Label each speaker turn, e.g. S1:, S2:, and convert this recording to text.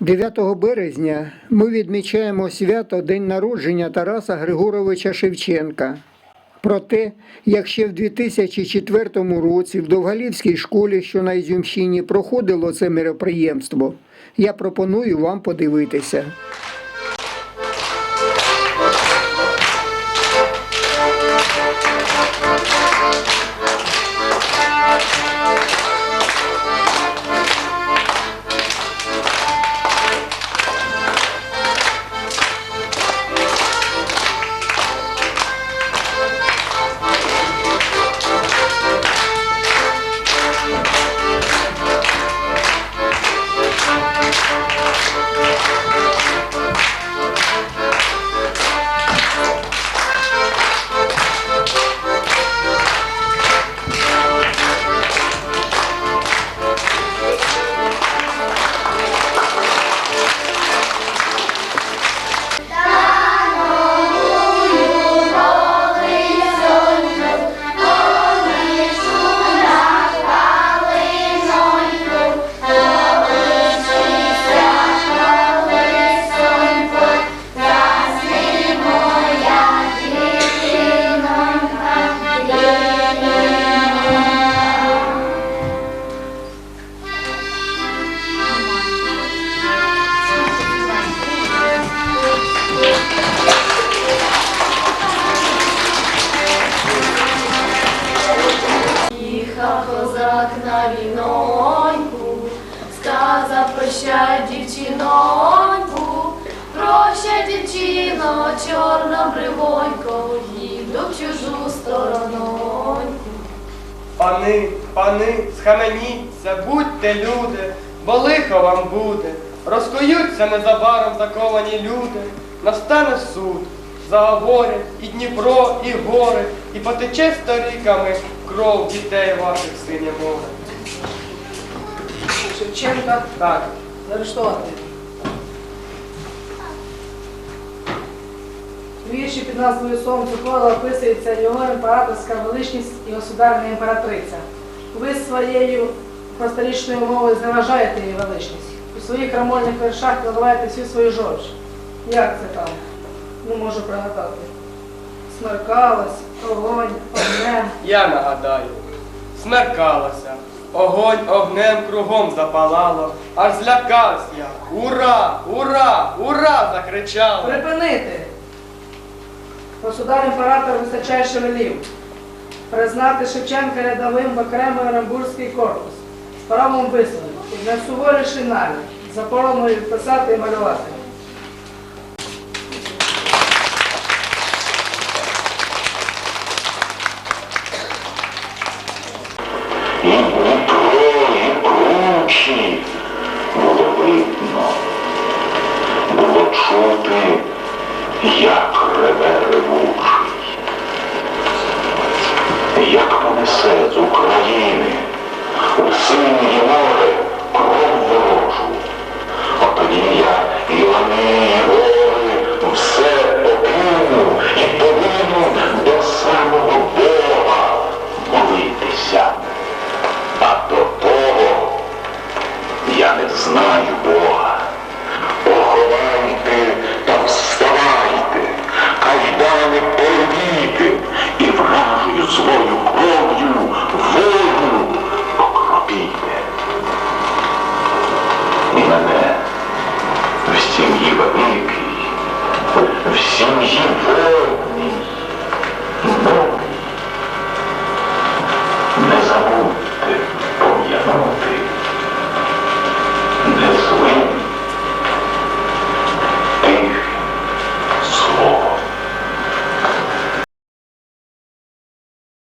S1: 9 березня ми відмічаємо свято День народження Тараса Григоровича Шевченка. Про те, як ще в 2004 році в Довгалівській школі, що на Ізюмщині, проходило це мероприємство, я пропоную вам подивитися.
S2: Козак на війноньку, сказав прощай, дівчиноньку, прощай, дівчино, чорна бривонько, їду в чужу сторононьку.
S3: Пани, пани, схаменіться, будьте люди, бо лихо вам буде. Розкоються незабаром заковані люди, настане суд, заговорять і Дніпро, і гори, і потече сторіками кров дітей ваших синє море.
S4: Шевченка
S3: Так,
S4: заарештувати. Вірші під назвою Сонце коло описується його імператорська величність і государна імператриця. Ви своєю просторічною мовою зневажаєте її величність. У своїх рамольних вершах виливаєте всю свою жорж. Як це там? Не можу пригадати. Смеркалось, огонь, огнем.
S3: я нагадаю, смеркалося, огонь огнем кругом запалало, аж злякався я. Ура! Ура! Ура! закричало.
S4: Припинити! Государ імператор височайше велів признати Шевченка рядовим в окремий Орембурзький корпус з правом висновку і на суворіший навіть забороною писати і малювати.
S5: І Дніпро, і кручі було видно, було чути, як реве ревучий, як понесе з України у синє я не знаю Бога. Поховайте та вставайте, кайдани порвіте і вражою злою кров'ю волю покропійте. І мене в сім'ї великій, в сім'ї вольній,